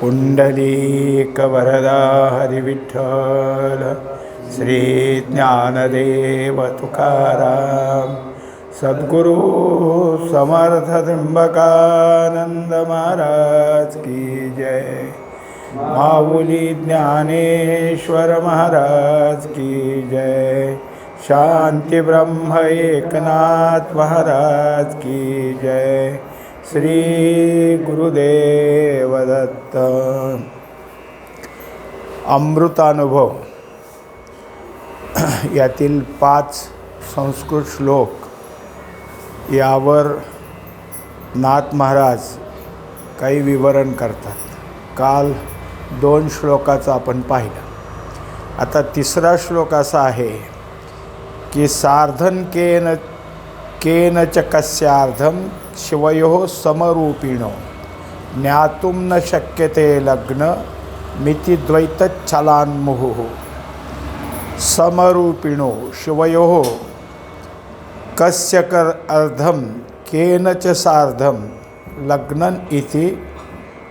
पुण्डलीकवरदा हरिविठ्ठल श्री तुकाराम सद्गुरु समर्थ त्र्यंबकानंद महाराज की जय। माऊली ज्ञानेश्वर महाराज की जय। शांती ब्रह्म एकनाथ महाराज की जय। श्री गुरुदेव दत्त अमृतानुभव. यातील पाच संस्कृत श्लोक यावर नाथ महाराज काही विवरण करतात. काल दोन श्लोकाचं आपण पाहिलं. आता तिसरा श्लोक असा आहे की सार्धन केन च कस्यार्धं शिवयोः समरूपिणो। ज्ञातुं न शक्यते लग्न मितिद्वैतच्छलान्मुहुः। समरूपिणो शिवयोः कस्य कर् अर्धं केन च सार्धं लग्नन् इति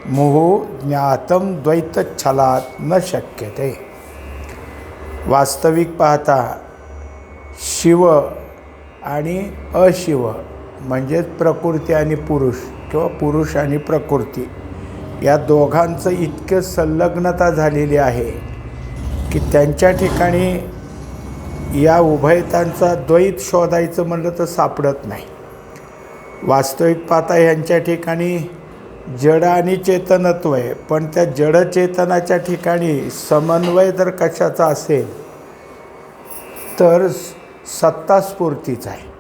मुहुः ज्ञातं द्वैतच्छलात् न शक्यते। वास्तविक पाहता शिव आणि अशिव म्हणजेच प्रकृती आणि पुरुष किंवा पुरुष आणि प्रकृती या दोघांचं इतकं संलग्नता झालेली आहे की त्यांच्या ठिकाणी या उभयतांचा द्वैत शोधायचं म्हणलं तर सापडत नाही. वास्तविक पाहता ह्यांच्या ठिकाणी जड आणि चेतनत्व आहे पण त्या जडचेतनाच्या ठिकाणी समन्वय जर कशाचा असेल तर सत्तास्फूर्तीच आहे.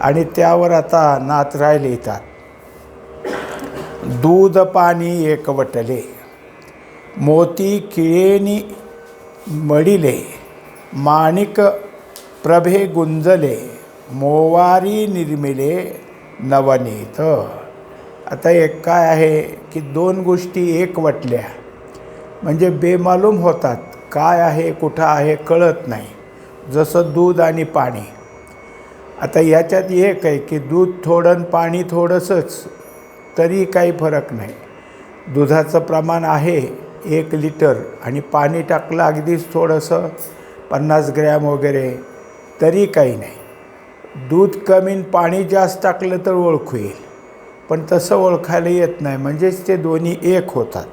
आणि त्यावर आता नातराय लिहितात दूध पाणी एकवटले मोती किळेनी मडिले माणिक प्रभे गुंजले मोवारी निर्मिले नवनीत. आता एक काय आहे की दोन गोष्टी एकवटल्या. म्हणजे बेमालूम होतात. काय आहे कुठं आहे कळत नाही. जसं दूध आणि पाणी. आता याच्यात एक आहे की दूध थोडं आणि पाणी थोडंसंच तरी काही फरक नाही. दुधाचं प्रमाण आहे एक लिटर आणि पाणी टाकलं अगदीच थोडंसं पन्नास ग्रॅम वगैरे तरी काही नाही. दूध कमी पाणी जास्त टाकलं तर ओळखू येईल पण तसं ओळखायला येत नाही. म्हणजेच ते दोन्ही एक होतात.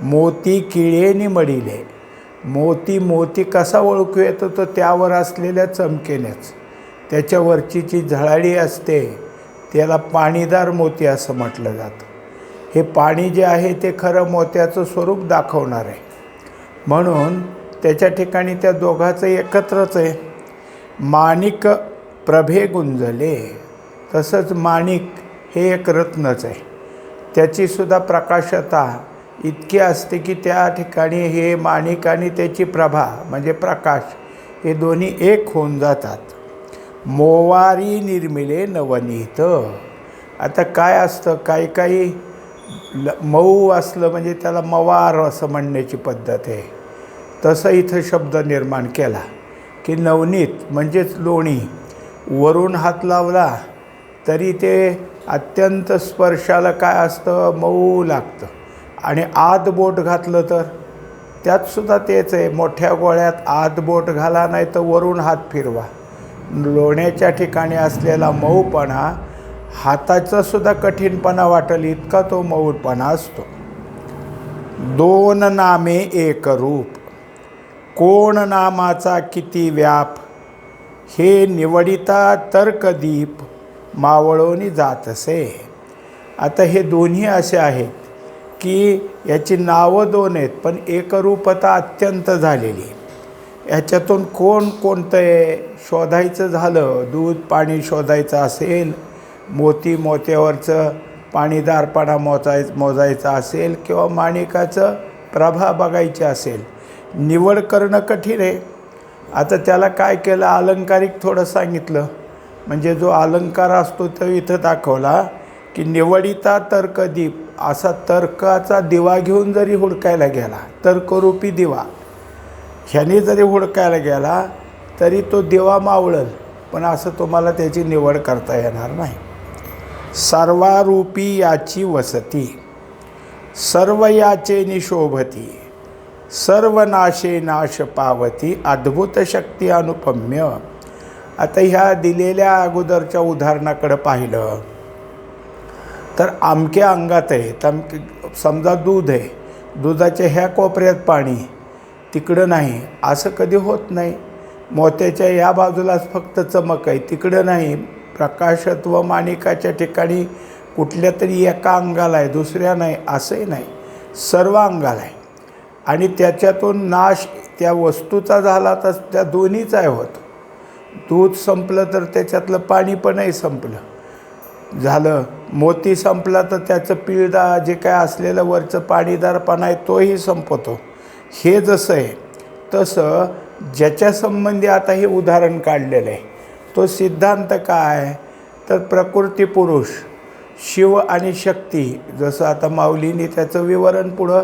मोती किळेनी मडिले. मोती मोती कसा ओळखू येतो तर त्यावर असलेल्या चमकेनेच. त्याच्यावरची जी झळाळी असते त्याला पाणीदार मोती असं म्हटलं जातं. हे पाणी जे आहे ते खरं मोत्याचं स्वरूप दाखवणार आहे. म्हणून त्याच्या ठिकाणी त्या दोघाचं एकत्रच आहे. माणिक प्रभे गुंजले तसंच माणिक हे एक रत्नच आहे. त्याचीसुद्धा प्रकाशता इतकी असते की त्या ठिकाणी हे माणिक आणि त्याची प्रभा म्हणजे प्रकाश हे दोन्ही एक होऊन जातात. मोवारी निर्मिले नवनीत. आता काय असतं? काही काही ल मऊ असलं म्हणजे त्याला मवार असं म्हणण्याची पद्धत आहे. तसं इथं शब्द निर्माण केला की नवनीत म्हणजेच लोणी. वरून हात लावला तरी ते अत्यंत स्पर्शाला काय असतं? मऊ लागतं. आणि आत बोट घातलं तर? त्यातसुद्धा तेच आहे मोठ्या गोळ्यात आत बोट घाला नाही तर वरून हात फिरवा. लोण्याच्या ठिकाणी असलेला मऊपणा हाताचासुद्धा कठीणपणा वाटेल इतका तो मऊपणा असतो. दोन नामे एक रूप. कोण नामाचा किती व्याप? हे निवडिता तर्कदीप मावळोनी जात असे आता हे दोन्ही असे आहेत. की याची नावं दोन आहेत पण एकरूपता अत्यंत झालेली याच्यातून कोण कोणतं आहे शोधायचं झालं दूध पाणी शोधायचं असेल मोती मोत्यावरचं पाणीदारपणा मोजाय मोजायचा असेल किंवा माणिकाचं प्रभा बघायची असेल निवड करणं कठीण आहे. आता त्याला काय केलं अलंकारिक थोडं सांगितलं. म्हणजे जो अलंकार असतो तो इथं दाखवला की निवडिता तर्कदीप असा तर्काचा दिवा घेऊन जरी हुडकायला गेला तर्करूपी दिवा ह्याने जरी हुडकायला गेला तरी तो दिवा मावळल पण असं तुम्हाला त्याची निवड करता येणार नाही. सर्वारूपी याची वसती सर्व याचे निशोभती सर्व नाशे नाश पावती अद्भुत शक्ती अनुपम्य. आता ह्या दिलेल्या अगोदरच्या उदाहरणाकडं पाहिलं तर आमक्या अंगात आहे तमके समजा दूध आहे दुधाच्या ह्या कोपऱ्यात पाणी तिकडं नाही असं कधी होत नाही. मोत्याच्या या बाजूलाच फक्त चमक आहे तिकडं नाही. प्रकाशत्व माणिकाच्या ठिकाणी कुठल्या तरी एका अंगाला आहे दुसऱ्या नाही असंही नाही. सर्व अंगाला आहे. आणि त्याच्यातून नाश त्या वस्तूचा झाला तर त्या दोन्हीचा आहे होत. दूध संपलं तर त्याच्यातलं पाणी पणही संपलं. झालं मोती संपला तर त्याचं पिळदा जे काय असलेलं वरचं पाणीदारपणा आहे तोही संपतो. हे जसं आहे तसं ज्याच्या संबंधी आता हे उदाहरण काढलेलं आहे तो सिद्धांत काय? तर प्रकृती पुरुष शिव आणि शक्ती जसं आता माऊलीने त्याचं विवरण पुढं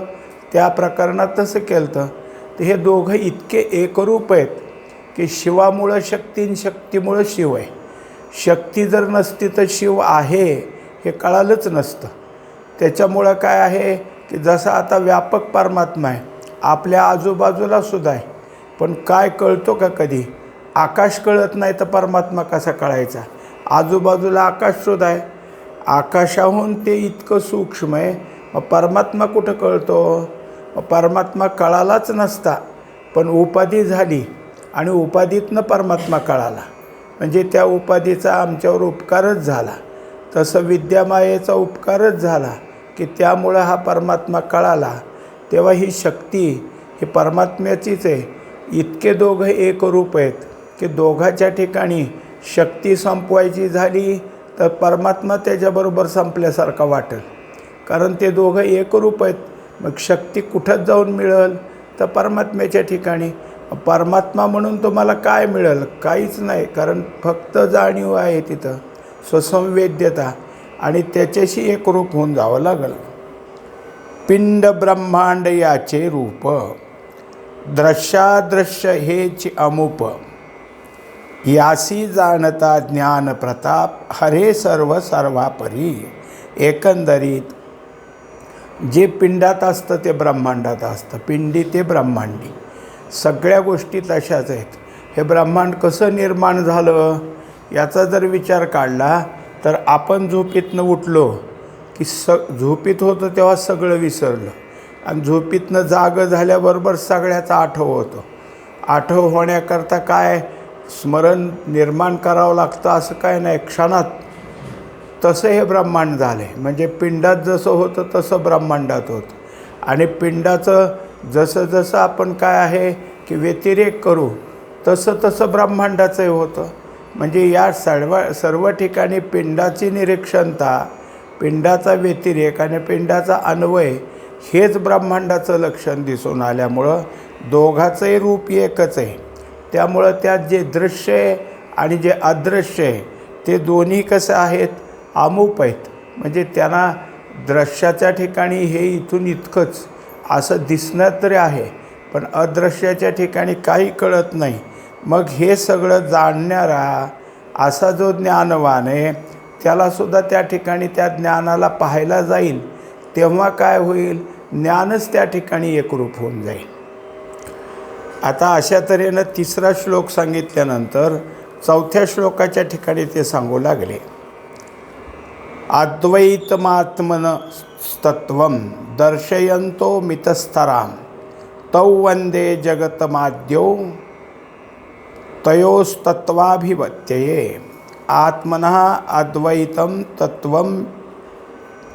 त्या प्रकरणात तसं केलं तर हे दोघं इतके एकरूप आहेत की शिवामुळं शक्ती आणि शक्तीमुळं शिव आहे. शक्ती जर नसती तर शिव आहे. हे कळालंच नसतं. त्याच्यामुळं काय आहे की जसा आता व्यापक परमात्मा आहे आपल्या आजूबाजूला सुद्धा आहे. पण काय कळतो का कधी? आकाश कळत नाही तर परमात्मा कसा कळायचा? आजूबाजूला आकाश सुद्धा आहे. आकाशाहून ते इतकं सूक्ष्म आहे. मग परमात्मा कुठं कळतो? मग परमात्मा कळालाच नसता. पण उपाधी झाली आणि उपाधीतनं परमात्मा कळाला. म्हणजे त्या उपाधीचा आमच्यावर उपकारच झाला. तसं विद्यामायेचा उपकारच झाला की त्यामुळं हा परमात्मा कळाला. तेव्हा ही शक्ती ही परमात्म्याचीच आहे. इतके दोघं एकरूप आहेत की दोघाच्या ठिकाणी शक्ती संपवायची झाली तर परमात्मा त्याच्याबरोबर संपल्यासारखा वाटेल. कारण ते दोघं एकरूप आहेत. मग शक्ती कुठंच जाऊन मिळेल तर परमात्म्याच्या ठिकाणी? परमात्मा म्हणून तुम्हाला काय मिळेल? काहीच नाही. कारण फक्त जाणीव आहे तिथं. स्वसंवेद्यता आणि त्याच्याशी एकरूप होऊन जावं लागेल. पिंड ब्रह्मांड याचे रूप दृश्यादृश्य हेच अमुप. यासी जाणता ज्ञान प्रताप हरे सर्व सर्वापरी एकंदरीत जे पिंडात असतं ते ब्रह्मांडात असतं. पिंडी ते ब्रह्मांडी. सगळ्या गोष्टी तशाच आहेत. हे ब्रह्मांड कसं निर्माण झालं? याचा जर विचार काढला तर आपण झोपेतनं उठलो की स झोपीत होतं तेव्हा सगळं विसरलं. आणि झोपीतनं जागं झाल्याबरोबर सगळ्याचा आठव होतो. आठव होण्याकरता काय स्मरण निर्माण करावं लागतं असं काय नाही. क्षणात तसं हे ब्रह्मांड झालं आहे म्हणजे पिंडात जसं होतं तसं ब्रह्मांडात होतं. आणि पिंडाचं जसं जसं आपण काय आहे की व्यतिरेक करू तसं तसं ब्रह्मांडाचंही होतं. म्हणजे या सर्व सर्व ठिकाणी पिंडाची निरीक्षणता पिंडाचा व्यतिरेक आणि पिंडाचा अन्वय हेच ब्रह्मांडाचं लक्षण दिसून आल्यामुळं दोघाचंही रूप एकच आहे. त्यामुळं त्यात जे दृश्य आहे आणि जे अदृश्य आहे ते दोन्ही कसं आहेत? अमूप आहेत. म्हणजे त्यांना दृश्याच्या ठिकाणी हे इथून इतकंच असं दिसणं तरी आहे पण अदृश्याच्या ठिकाणी काही कळत नाही. मग हे सगळं जाणणारा असा जो ज्ञानवान आहे त्यालासुद्धा त्या ठिकाणी त्या ज्ञानाला पाहायला जाईल. तेव्हा काय होईल? ज्ञानच त्या ठिकाणी एकरूप होऊन जाईल. आता अशा तऱ्हेनं तिसरा श्लोक सांगितल्यानंतर चौथ्या श्लोकाच्या ठिकाणी ते सांगू लागले. अद्वैतमात्मन तत्व दर्शयंतो मितस्तरां. तौ वंदे जगतमाद्यो तयोस्तत्वाभिवत्यये आत्मनः अद्वैतं तत्त्वं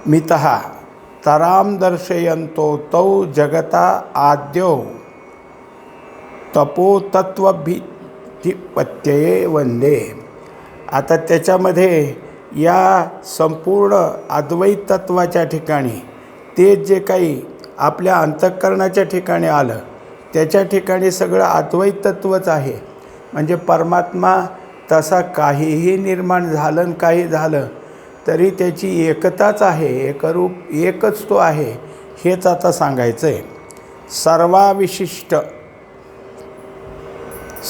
मितः। तरां दर्शयन्तो तौ जगता आद्यौ। तपोतत्वभिपत्यये वंदे आता त्याच्यामध्ये या संपूर्ण अद्वैत तत्वाच्या ठिकाणी ते जे काही आपल्या अंतःकरणाच्या ठिकाणी आलं त्याच्या ठिकाणी सगळं अद्वैत तत्वच आहे. म्हणजे परमात्मा तसा काहीही निर्माण झालं आणि काही झालं तरी त्याची एकताच आहे एकरूप एकच तो आहे हेच आता सांगायचं आहे सर्वाविशिष्ट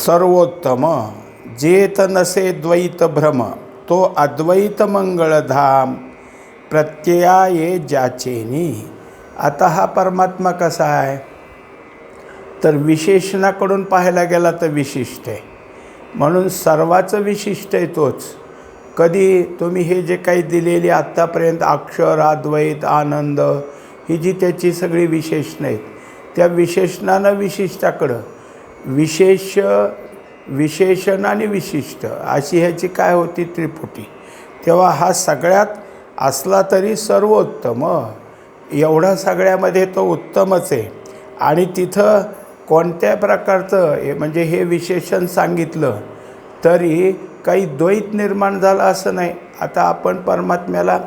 सर्वोत्तम जेत नसे द्वैत भ्रम तो अद्वैत मंगळधाम प्रत्यया ये ज्याचेनी. आता हा परमात्मा कसा आहे? तर विशेषणाकडून पाहायला गेला तर विशिष्ट आहे. म्हणून सर्वाचं विशिष्ट आहे तोच. कधी तुम्ही हे जे काही दिलेली आत्तापर्यंत अक्षर अद्वैत आनंद ही जी त्याची सगळी विशेषणं आहेत त्या विशेषणानं विशिष्टाकडं. विशेष विशेषण आणि विशिष्ट अशी ह्याची काय होती त्रिपुटी. तेव्हा हा सगळ्यात असला तरी सर्वोत्तम. एवढा सगळ्यामध्ये तो उत्तमच आहे. आणि तिथं कोणत्या प्रकारचं हे म्हणजे हे विशेषण सांगितलं तरी काही द्वैत निर्माण झालं असं नाही. आता आपण परमात्म्याला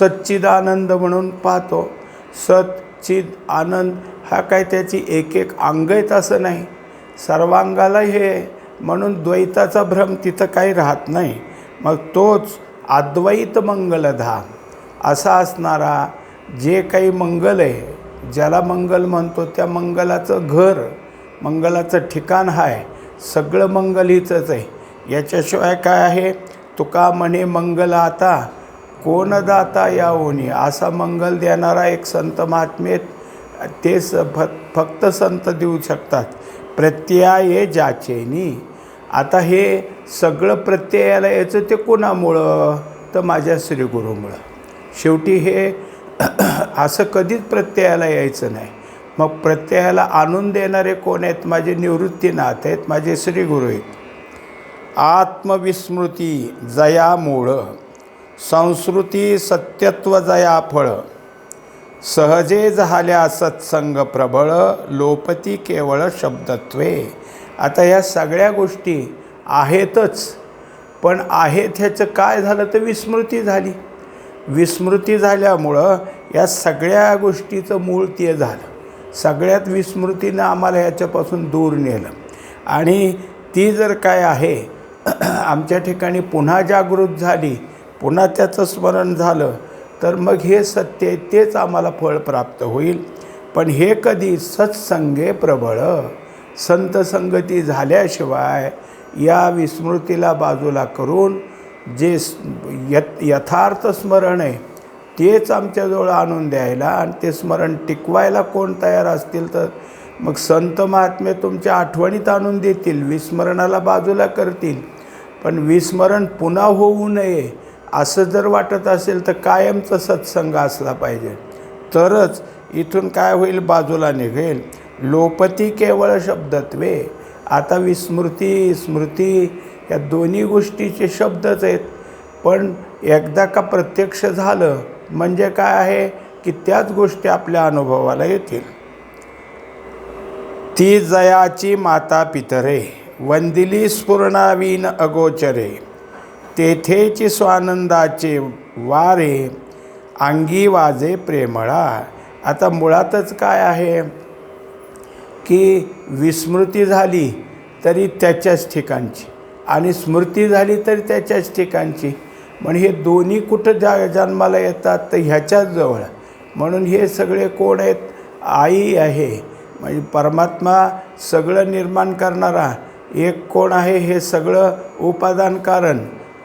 सच्चिदानंद म्हणून पाहतो. सच्चिद आनंद हा काय त्याची एक एक अंग आहेत असं नाही. सर्वांगाला हे म्हणून द्वैताचा भ्रम तिथं काही राहत नाही. मग तोच अद्वैत मंगलधाम. असा असणारा जे काही मंगल आहे ज्याला मंगल म्हणतो त्या मंगलाचं घर मंगलाचं ठिकाण आहे सगळं मंगल हिचंच आहे. याच्याशिवाय काय आहे? तुका म्हणे मंगल आता कोण दाता यावोनी? असा मंगल देणारा एक संत महात्मेत ते स फ फक्त संत देऊ शकतात. प्रत्यय जाचेनी. आता हे सगळं प्रत्ययाला याचं ते कोणामुळं? तर माझ्या श्रीगुरूमुळं. शेवटी हे असं कधीच प्रत्ययाला यायचं नाही. मग प्रत्ययाला आणून देणारे कोण आहेत? माझे निवृत्तीनाथ आहेत माझे श्रीगुरू आहेत. आत्मविस्मृती जया मूळ संस्कृती सत्यत्व जया फळ सहजे झाल्या सत्संग प्रबळ लोपती केवळ शब्दत्वे. आता ह्या सगळ्या गोष्टी आहेतच पण आहेत ह्याचं काय झालं तर विस्मृती झाली. विस्मृती झाल्यामुळं या सगळ्या गोष्टीचं मूळ ते झालं. सगळ्यात विस्मृतीनं आम्हाला याच्यापासून दूर नेलं. आणि ती जर काय आहे आमच्या ठिकाणी पुन्हा जागृत झाली पुन्हा त्याचं स्मरण झालं तर मग हे सत्य आहे तेच आम्हाला फळ प्राप्त होईल. पण हे कधी सत्संगे प्रबळ संत संगती झाल्याशिवाय या विस्मृतीला बाजूला करून जे यथ यथार्थ स्मरण आहे तेच आमच्याजवळ आणून द्यायला आणि ते स्मरण टिकवायला कोण तयार असतील तर मग संत महात्मे तुमच्या आठवणीत आणून देतील विस्मरणाला बाजूला करतील. पण विस्मरण पुन्हा होऊ नये असं जर वाटत असेल तर कायमचा सत्संग असला पाहिजे. तरच इथून काय होईल बाजूला निघेल. लोपती केवळ शब्दत्वे. आता विस्मृती स्मृती या दोन्ही गोष्टीचे शब्दच आहेत. पण एकदा का प्रत्यक्ष झालं म्हणजे काय आहे की त्याच गोष्टी आपल्या अनुभवाला येतील. ती जयाची माता पितरे वंदिली स्फुरणावीन अगोचरे तेथेची स्वानंदाचे वारे अंगी वाजे प्रेमळा. आता मुळातच काय आहे? की विस्मृती झाली तरी त्याच्याच ठिकाणची आणि स्मृती झाली तरी त्याच्याच ठिकाणची. पण हे दोन्ही कुठं जा जन्माला येतात तर ह्याच्याच जवळ म्हणून हे सगळे कोण आहेत? आई आहे. म्हणजे परमात्मा सगळं निर्माण करणारा. एक कोण आहे हे सगळं उपादान कारण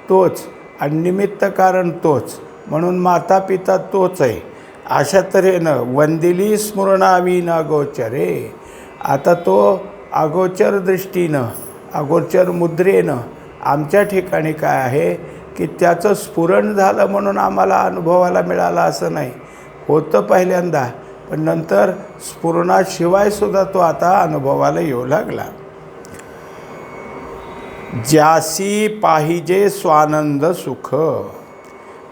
तोच आणि निमित्त कारण तोच. म्हणून माता पिता तोच आहे. अशा तऱ्हेनं वंदिली स्मरणावीन अगोचर अगोचरे आता तो अगोचर दृष्टीनं अगोचर मुद्रेनं आमच्या ठिकाणी काय आहे? की त्याचं स्फुरण झालं म्हणून आम्हाला अनुभवाला मिळाला असं नाही. होतं पहिल्यांदा पण नंतर स्फुरणाशिवायसुद्धा तो आता अनुभवाला येऊ लागला. ज्यासी पाहिजे स्वानंद सुख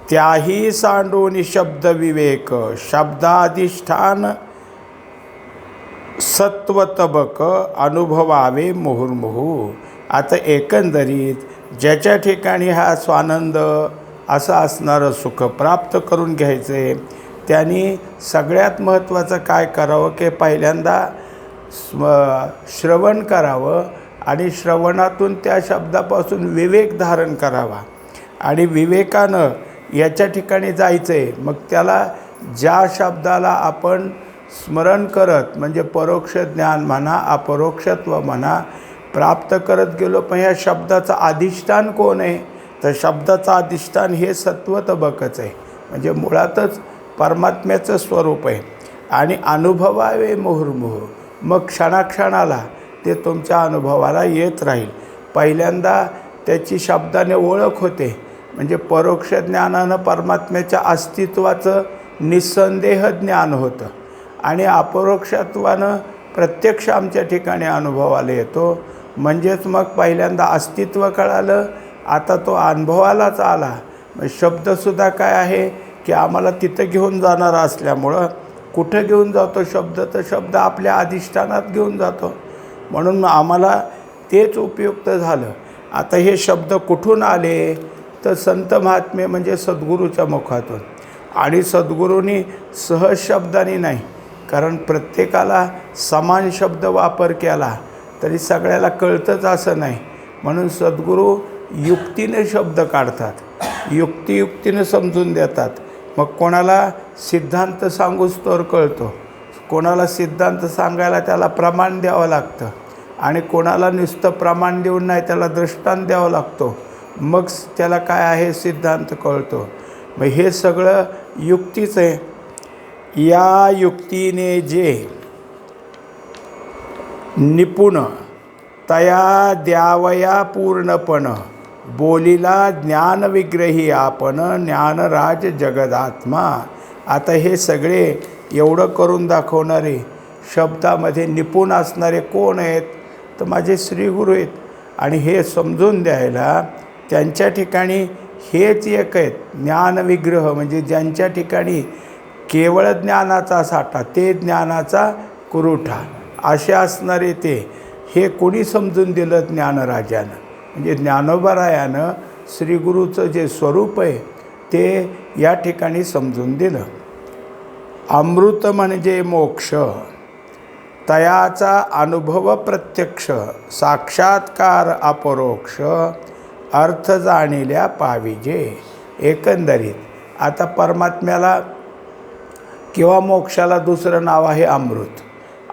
त्याही सांडून शब्द विवेक शब्दाधिष्ठान सत्वतबक अनुभवावे मुहुर्मुहू. आता एकंदरीत ज्याच्या ठिकाणी हा स्वानंद असं असणारं सुख प्राप्त करून घ्यायचे त्यांनी सगळ्यात महत्त्वाचं काय करावं की पहिल्यांदा स्म श्रवण करावं आणि श्रवणातून त्या शब्दापासून विवेक धारण करावा. आणि विवेकानं याच्या ठिकाणी जायचं आहे मग त्याला ज्या शब्दाला आपण स्मरण करत म्हणजे परोक्ष ज्ञान म्हणा अपरोक्षत्व म्हणा प्राप्त करत गेलो पण ह्या शब्दाचं अधिष्ठान कोण आहे? तर शब्दाचं अधिष्ठान हे सत्वतबकच आहे. म्हणजे मुळातच परमात्म्याचं स्वरूप आहे. आणि अनुभवावे मुहुर्मुहू. मग क्षणाक्षणाला ते तुमच्या अनुभवाला येत राहील. पहिल्यांदा त्याची शब्दाने ओळख होते. म्हणजे परोक्ष ज्ञानानं परमात्म्याच्या अस्तित्वाचं निसंदेह ज्ञान होतं. आणि अपरोक्षत्वानं प्रत्यक्ष आमच्या ठिकाणी अनुभवाला येतो. म्हणजेच मग पहिल्यांदा अस्तित्व कळालं आता तो अनुभवालाच आला. मग शब्दसुद्धा काय आहे की आम्हाला तिथं घेऊन जाणारा असल्यामुळं कुठं घेऊन जातो शब्द? तर शब्द आपल्या अधिष्ठानात घेऊन जातो. म्हणून आम्हाला तेच उपयुक्त झालं. आता हे शब्द कुठून आले? तर संत महात्मे म्हणजे सद्गुरूच्या मुखातून. आणि सद्गुरूंनी सहज शब्दाने नाही कारण प्रत्येकाला समान शब्द वापर केला. तरी सगळ्याला कळतंच असं नाही. म्हणून सद्गुरू युक्तीने शब्द काढतात. युक्तियुक्तीनं समजून देतात. मग कोणाला सिद्धांत सांगूच तर कळतो. कोणाला सिद्धांत सांगायला त्याला प्रमाण द्यावं लागतं. आणि कोणाला नुसतं प्रमाण देऊन नाही त्याला दृष्टांत द्यावं लागतो. मग त्याला काय आहे सिद्धांत कळतो. मग हे सगळं युक्तीच आहे. या युक्तीने जे निपुण तया द्यावया पूर्णपण बोलीला ज्ञानविग्रही आपण ज्ञानराज जगदात्मा. आता हे सगळे एवढं करून दाखवणारे शब्दामध्ये निपुण असणारे कोण आहेत? तर माझे श्रीगुरू आहेत. आणि हे समजून द्यायला त्यांच्या ठिकाणी हेच एक आहेत. ज्ञानविग्रह म्हणजे ज्यांच्या ठिकाणी केवळ ज्ञानाचा साठा ते ज्ञानाचा कुरुठा. असे असणारे ते हे कोणी समजून दिलं ज्ञानराजानं? म्हणजे ज्ञानोबरायानं श्रीगुरूचं जे स्वरूप आहे ते या ठिकाणी समजून दिलं. अमृत म्हणजे मोक्ष. तयाचा अनुभव प्रत्यक्ष साक्षात्कार अपरोक्ष अर्थ जाणिल्या पाविजे. एकंदरीत आता परमात्म्याला किंवा मोक्षाला दुसरं नाव आहे अमृत.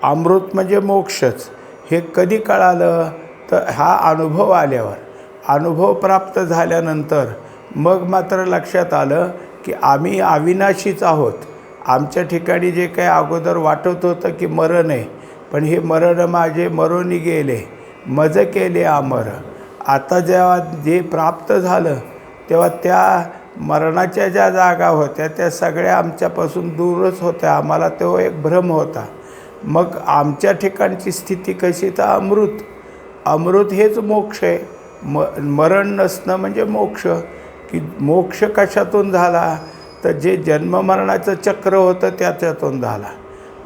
अमृत म्हणजे मोक्षच. हे कधी कळालं? तर हा अनुभव आल्यावर. अनुभव प्राप्त झाल्यानंतर मग मात्र लक्षात आलं की आम्ही अविनाशीच आहोत. आमच्या ठिकाणी जे काही अगोदर वाटत होतं की मरण आहे पण हे मरण माझे मरोनी गेले. मज केले अमर. आता जेव्हा जे प्राप्त झालं तेव्हा त्या मरणाच्या ज्या जागा होत्या त्या सगळ्या आमच्यापासून दूरच होत्या. आम्हाला तो एक भ्रम होता. मग आमच्या ठिकाणची स्थिती कशी? तर अमृत. अमृत हेच मोक्ष आहे. म मरण नसणं म्हणजे मोक्ष. की मोक्ष कशातून झाला? तर जे जन्ममरणाचं चक्र होतं त्याच्यातून झाला.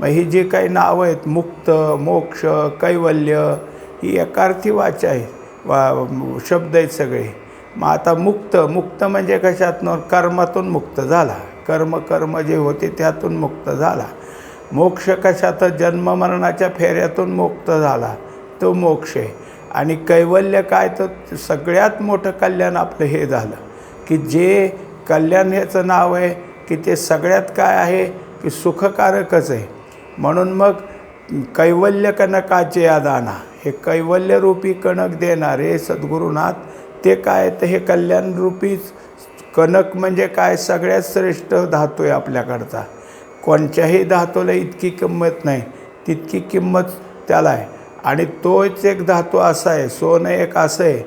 मग ही जी काही नावं आहेत मुक्त मोक्ष कैवल्य ही एकार्थी वाच आहे. वा शब्द आहेत सगळे. मग आता मुक्त मुक्त म्हणजे कशातनं? कर्मातून मुक्त झाला. कर्म कर्म जे होते त्यातून मुक्त झाला. मोक्ष कशात जन्ममरणाच्या फेऱ्यातून मुक्त झाला तो मोक्ष आहे. आणि कैवल्य काय? तर सगळ्यात मोठं कल्याण आपलं हे झालं की जे कल्याण ह्याचं नाव आहे की ते सगळ्यात काय आहे? की सुखकारकच आहे. म्हणून मग कैवल्य कनकाचे आदाना हे कैवल्यरूपी कणक देणारे सद्गुरुनाथ ते काय? तर हे कल्याणरूपीच कणक म्हणजे काय? सगळ्यात श्रेष्ठ धातू आहे आपल्याकडचा. कोणत्याही धातूला इतकी किंमत नाही तितकी किंमत त्याला आहे. आणि तोच एक धातू असा आहे सोनं एक असं आहे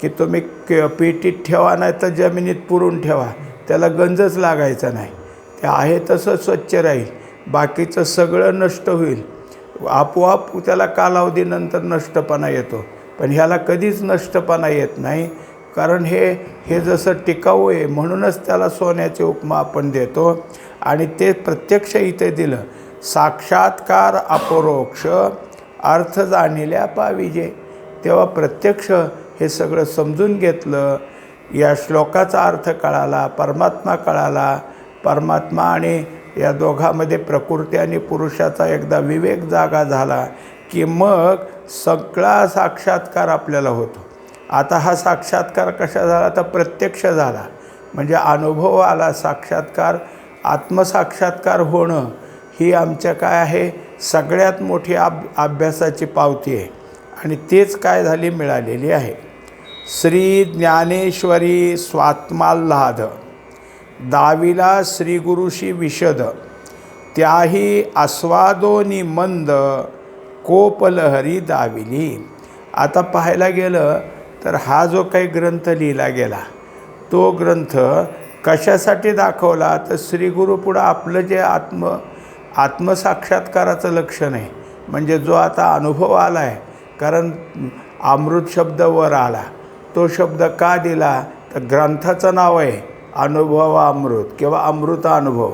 की तुम्ही क पेटीत ठेवा नाही तर जमिनीत पुरून ठेवा. त्याला गंजच लागायचा नाही. ते आहे तसं स्वच्छ राहील. बाकीचं सगळं नष्ट होईल. आपोआप त्याला कालावधीनंतर नष्टपणा येतो. पण ह्याला कधीच नष्टपणा येत नाही. कारण हे हे जसं टिकाऊ आहे म्हणूनच त्याला सोन्याची उपमा आपण देतो. आणि ते प्रत्यक्ष इथे दिलं. साक्षात्कार अपरोक्ष अर्थ जाणिल्या पाविजे. तेव्हा प्रत्यक्ष हे सगळं समजून घेतलं. या श्लोकाचा अर्थ कळाला परमात्मा कळाला. परमात्मा आणि या दोघांमध्ये प्रकृती आणि पुरुषाचा एकदा विवेक जागा झाला की मग सगळा साक्षात्कार आपल्याला होतो. आता हा साक्षात्कार कशा झाला? तर प्रत्यक्ष झाला. म्हणजे अनुभव आला साक्षात्कार. आत्मसाक्षात्कार होणं ही आमच्या काय आहे? सगळ्यात मोठी अब अभ्यासाची पावती आहे. आणि तेच काय झाली मिळालेली आहे. श्री ज्ञानेश्वरी स्वात्माल्हाद. दाविला श्रीगुरुशी विशद. त्याही आस्वादोनी मंद कोपलहरी दाविली. आता पाहायला गेलं तर हा जो काही ग्रंथ लिहिला गेला तो ग्रंथ कशासाठी दाखवला? तर श्रीगुरुपुढं आपलं जे आत्म आत्मसाक्षात्काराचं लक्षण आहे म्हणजे जो आता अनुभव आला आहे कारण अमृत शब्द वर आला तो शब्द का दिला? तर ग्रंथाचं नाव आहे अनुभव अमृत किंवा अमृत अनुभव.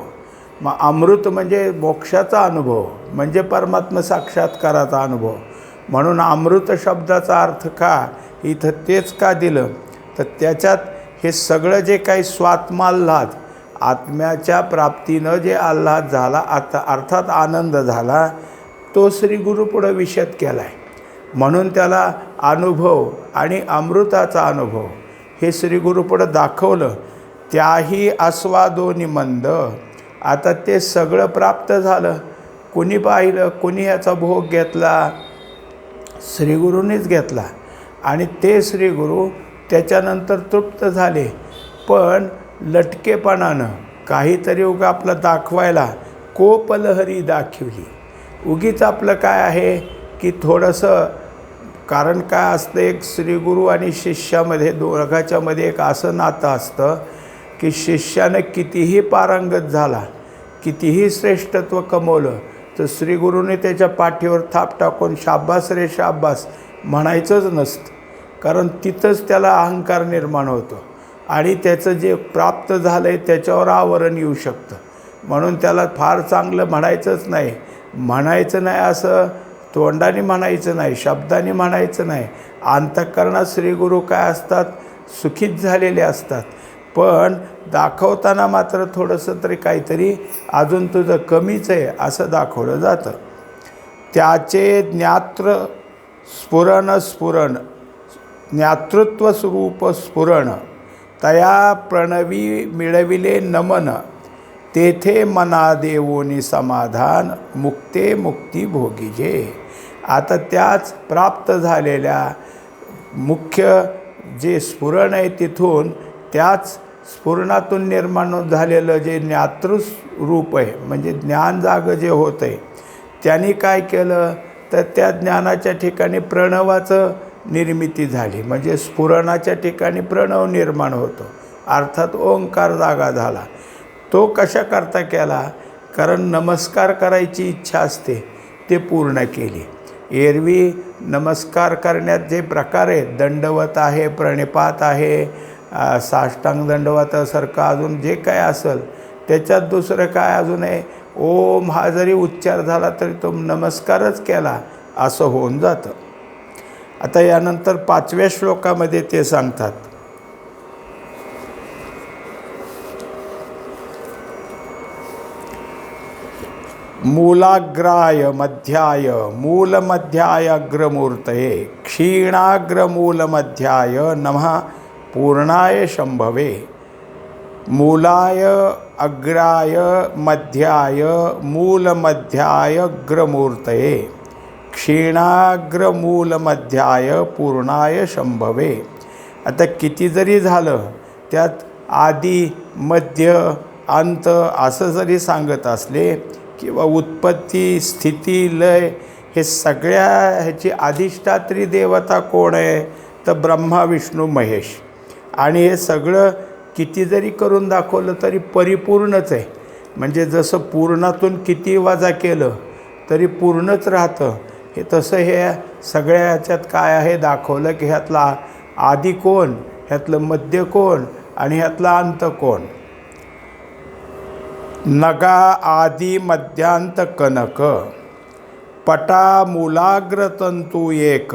मग अमृत म्हणजे मोक्षाचा अनुभव म्हणजे परमात्म साक्षात्काराचा अनुभव. म्हणून अमृत शब्दाचा अर्थ का? इथं तेच का दिलं? तर त्याच्यात हे सगळं जे काही स्वात्माल्हाद आत्म्याच्या प्राप्तीनं जे आल्हाद झाला आता अर्थात आनंद झाला तो श्री गुरुपुढं विशद केला आहे म्हणून त्याला अनुभव आणि अमृताचा अनुभव हे श्री गुरुपुढं दाखवलं. त्याही आस्वादोनी मंद. आता ते सगळं प्राप्त झालं. कुणी पाहिलं? कुणी याचा भोग घेतला? श्रीगुरूंनीच घेतला. आणि ते श्रीगुरू त्याच्यानंतर तृप्त झाले. पण लटकेपणानं काहीतरी उगा आपलं दाखवायला कोपलहरी दाखवली. उगीच आपलं काय आहे की थोडंसं कारण काय असतं एक श्रीगुरू आणि शिष्यामध्ये दोघाच्यामध्ये एक असं नातं असतं की शिष्यानं कितीही पारंगत झाला कितीही श्रेष्ठत्व कमवलं तर श्रीगुरूने त्याच्या पाठीवर थाप टाकून शाब्बास रे शाब्बास म्हणायचंच नसतं. कारण तिथंच त्याला अहंकार निर्माण होतो. आणि त्याचं जे प्राप्त झालं आहे त्याच्यावर आवरण येऊ शकतं. म्हणून त्याला फार चांगलं म्हणायचंच नाही. म्हणायचं नाही असं तोंडाने म्हणायचं नाही शब्दाने म्हणायचं नाही. अंतःकरणात श्रीगुरू काय असतात? सुखीत झालेले असतात. पण दाखवताना मात्र थोडंसं तरी काहीतरी अजून तुझं कमीच आहे असं दाखवलं जातं. त्याचे ज्ञात्र स्फुरण स्फुरण. ज्ञातृत्व स्वरूप स्फुरण. तया प्रणवी मिळविले नमन. तेथे मना देवोनी समाधान मुक्ते मुक्ती भोगीजे. आता त्याच प्राप्त झालेल्या मुख्य जे स्फुरण आहे तिथून त्याच स्फुरणातून निर्माण झालेलं जे ज्ञातृरूप आहे म्हणजे ज्ञान जागं जे होतं आहे त्यांनी काय केलं? तर त्या ज्ञानाच्या ठिकाणी प्रणवाचं निर्मिती झाली. म्हणजे स्फुरणाच्या ठिकाणी प्रणव निर्माण होतो. अर्थात ओंकार जागा झाला. तो कशा करता केला? कारण नमस्कार करायची इच्छा असते ते पूर्ण केली. एरवी नमस्कार करण्यात जे प्रकार आहेत दंडवत आहे प्रणिपात आहे साष्टांग दंडवतासारखं अजून जे काय असेल त्याच्यात दुसरं काय अजून आहे? ओम हा जरी उच्चार झाला तरी तो नमस्कारच केला असं होऊन जातं. आता यानंतर पाचव्या श्लोकामध्ये ते सांगतात. मूलाग्राय मध्याय मूलमध्याय अग्रमूर्तये क्षीणाग्रमूलमध्याय नमः पूर्णाय शंभवे. मूलाय अग्राय मध्याय मूलमध्याय अग्रमूर्तये क्षीणाग्रमूलमध्याय पूर्णाय शंभवे। आता किती जरी झालं त्यात आदी मध्य अंत असं जरी सांगत असले किंवा उत्पत्ती स्थिती लय हे सगळ्या ह्याची अधिष्ठात्री देवता कोण आहे? तर ब्रह्मा विष्णू महेश. आणि हे सगळं किती जरी करून दाखवलं तरी परिपूर्णच आहे. म्हणजे जसं पूर्णातून किती वजा केलं तरी पूर्णच राहतं. हे तसं हे सगळ्या ह्याच्यात काय आहे दाखवलं की ह्यातला आधी कोण ह्यातलं मध्य कोण आणि ह्यातला अंत कोण. नगा आदी मध्यांत कनक पटा मूलाग्रतंतू एक.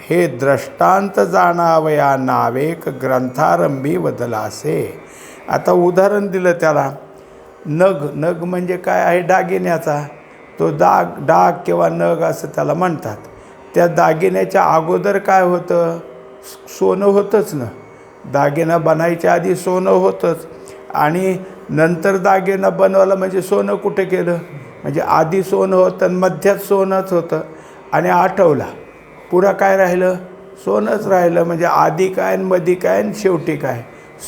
हे द्रष्टांत जाणावया नावेक ग्रंथारंभी बदलासे. आता उदाहरण दिलं त्याला. नग नग म्हणजे काय आहे दागिन्याचा? तो दाग डाग किंवा नग असं त्याला म्हणतात. त्या दागिन्याच्या अगोदर काय होतं? सोनं होतंच ना. दागिना बनायच्या आधी सोनं होतंच. आणि नंतर दागिना बनवलं म्हणजे सोनं कुठे केलं? म्हणजे आधी सोनं होतं आणि मध्यात सोनंच होतं. आणि आठवला. पुढं काय राहिलं? सोनंच राहिलं. म्हणजे आधी काय आणि मधी काय आणि शेवटी काय?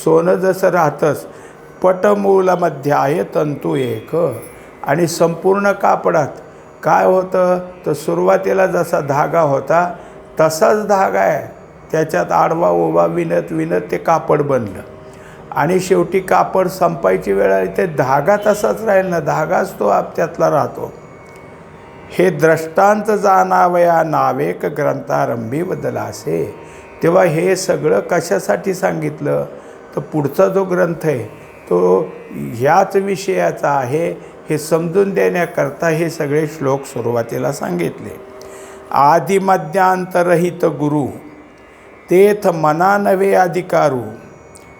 सोनं जसं राहतंच पटमूलामध्ये आहे तंतू एक. आणि संपूर्ण कापडात काय होतं? तर सुरुवातीला जसा धागा होता तसाच धागा आहे. त्याच्यात आडवा उभा विणत विणत ते कापड बनलं. आणि शेवटी कापड संपायची वेळ आली ते धागा तसाच राहील ना? धागाच तो आप त्यातला राहतो. हे द्रष्टांत जाणावया नावेक ग्रंथारंभी बदलासे. तेव्हा हे सगळं कशासाठी सांगितलं? तर पुढचा जो ग्रंथ आहे तो ह्याच विषयाचा आहे. हे समजून देण्याकरता हे सगळे श्लोक सुरुवातीला सांगितले. आदिमध्यांतरहित गुरु तेथ मना नवे अधिकारू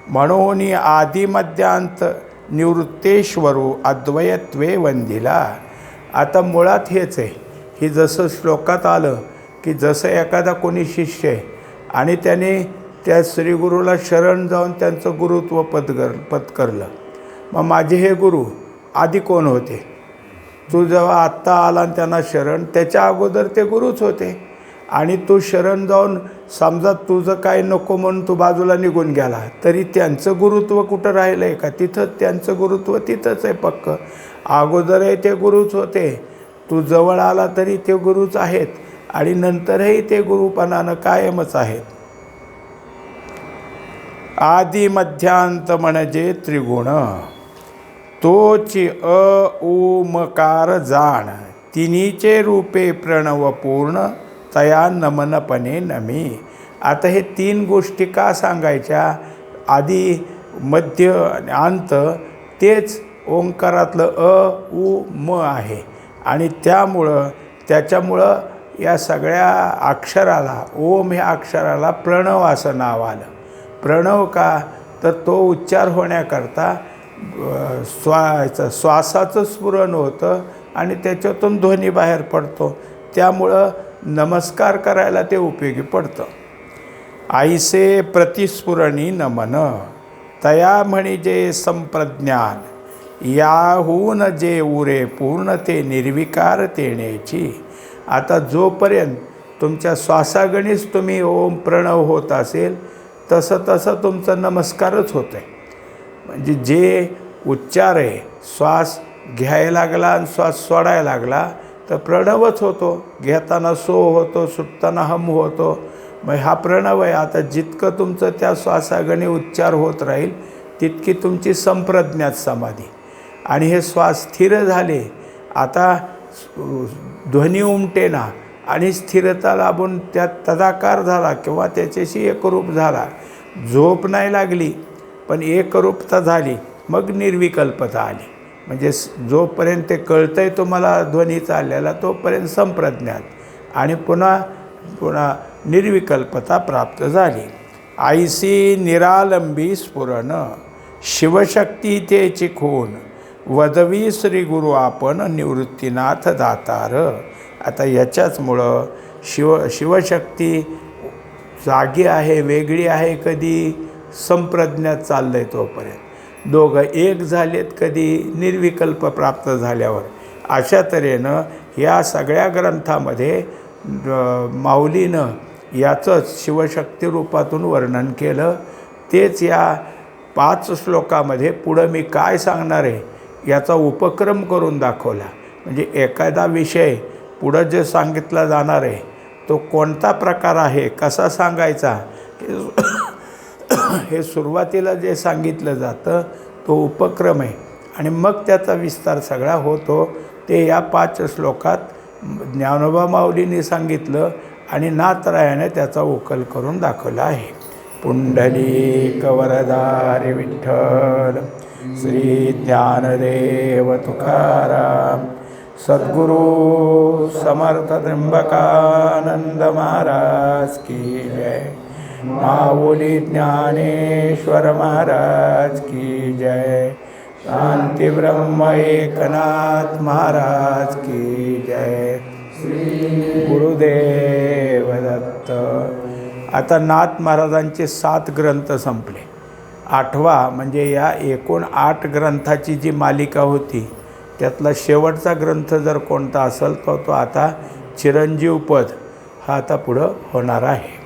म्हणून आदिमध्यांत निवृत्तेश्वरू अद्वयत्वे वंदिला. आता मुळात हेच आहे. की जसं श्लोकात आलं की जसं एखादा कोणी शिष्य आहे आणि त्याने त्या श्रीगुरूला शरण जाऊन त्यांचं गुरुत्व पत्कर पत्करलं. मग माझे हे गुरु आधी कोण होते? तू जेव्हा आत्ता आला आणि त्यांना शरण त्याच्या अगोदर ते गुरुच होते. आणि तू शरण जाऊन समजा तुझं काय नको म्हणून तू बाजूला निघून गेला तरी त्यांचं गुरुत्व कुठं राहिलं आहे का? तिथंच त्यांचं गुरुत्व तिथंच आहे पक्क. अगोदरही ते गुरुच होते. तू जवळ आला तरी ते गुरुच आहेत आणि नंतरही ते गुरुपणानं कायमच आहेत. आदी मध्यांत म्हणजे त्रिगुण. तोची अ उमकार जाण. तिन्हीचे रूपे प्रणव पूर्ण तया नमनपणे नमी. आता हे तीन गोष्टी का सांगायच्या? आधी मध्य आणि अंत तेच ओंकारातलं अ उ म आहे. आणि त्यामुळं त्याच्यामुळं या सगळ्या अक्षराला ओम ह्या अक्षराला प्रणव असं नाव आलं. प्रणव का? तर तो उच्चार होण्याकरता अ, श्वासाचं स्फुरण होतं आणि त्याच्यातून ध्वनी बाहेर पडतो. त्यामुळं नमस्कार करायला ते उपयोगी पडतं. आईसे प्रतिस्फुरणी नमन तया म्हणजे संप्रज्ञान. याहून जे उरे पूर्ण ते निर्विकार तेण्याची आता जोपर्यंत तुमच्या श्वासागणीच तुम्ही ओम प्रणव होत असेल तसं तसं तुमचं नमस्कारच होतं आहे म्हणजे जे उच्चार आहे श्वास घ्यायला लागला आणि श्वास सोडायला लागला तर प्रणवच होतो. घेताना सो होतो सुटताना हम होतो. मग हा प्रणव आहे. आता जितकं तुमचं त्या श्वासागणी उच्चार होत राहील तितकी तुमची संप्रज्ञात समाधी. आणि हे श्वास स्थिर झाले. आता ध्वनी उमटेना आणि स्थिरता लाभून त्यात तदाकार झाला किंवा त्याच्याशी एकरूप झाला. झोप नाही लागली पण एकरूपता झाली मग निर्विकल्पता आली. म्हणजे जोपर्यंत ते कळतं आहे तुम्हाला ध्वनी चाललेला तोपर्यंत संप्रज्ञात आणि पुन्हा पुन्हा निर्विकल्पता प्राप्त झाली. आयसी निरालंबी स्फुरण शिवशक्ती तेची खून वदवी श्री गुरु आपण निवृत्तीनाथ दातार आता याच्याचमुळं शिव शिवशक्ती जागी आहे वेगळी आहे कधी? संप्रज्ञात चाललं आहे तोपर्यंत. दोघं एक झालेत कधी? निर्विकल्प प्राप्त झाल्यावर. अशा तऱ्हेनं या सगळ्या ग्रंथामध्ये माऊलीनं याचंच शिवशक्ती रूपातून वर्णन केलं. तेच या पाच श्लोकामध्ये पुढं मी काय सांगणार आहे? याचा उपक्रम करून दाखवला. म्हणजे एखादा विषय पुढं जे सांगितला जाणार आहे तो कोणता प्रकार आहे कसा सांगायचा हे सुरुवातीला जे सांगितलं जातं तो उपक्रम आहे. आणि मग त्याचा विस्तार सगळा होतो. ते या पाच श्लोकात ज्ञानोबा माऊलींनी सांगितलं आणि नातरायाने त्याचा उकल करून दाखवला आहे. पुंडली वरदारी विठ्ठल. श्री ज्ञानदेव तुकाराम सद्गुरु समर्थ त्र्यंबकानंद महाराज की जय। माऊली ज्ञानेश्वर महाराज की जय। शांती ब्रह्म एकनाथ महाराज की जय। गुरुदेव दत्त आता नाथ महाराजांचे सात ग्रंथ संपले। आठवा म्हणजे या एकूण आठ ग्रंथाची जी मालिका होती त्यातला शेवटचा ग्रंथ जर कोणता असेल तर तो आता चिरंजीव पद हा आता पुढं होणार आहे.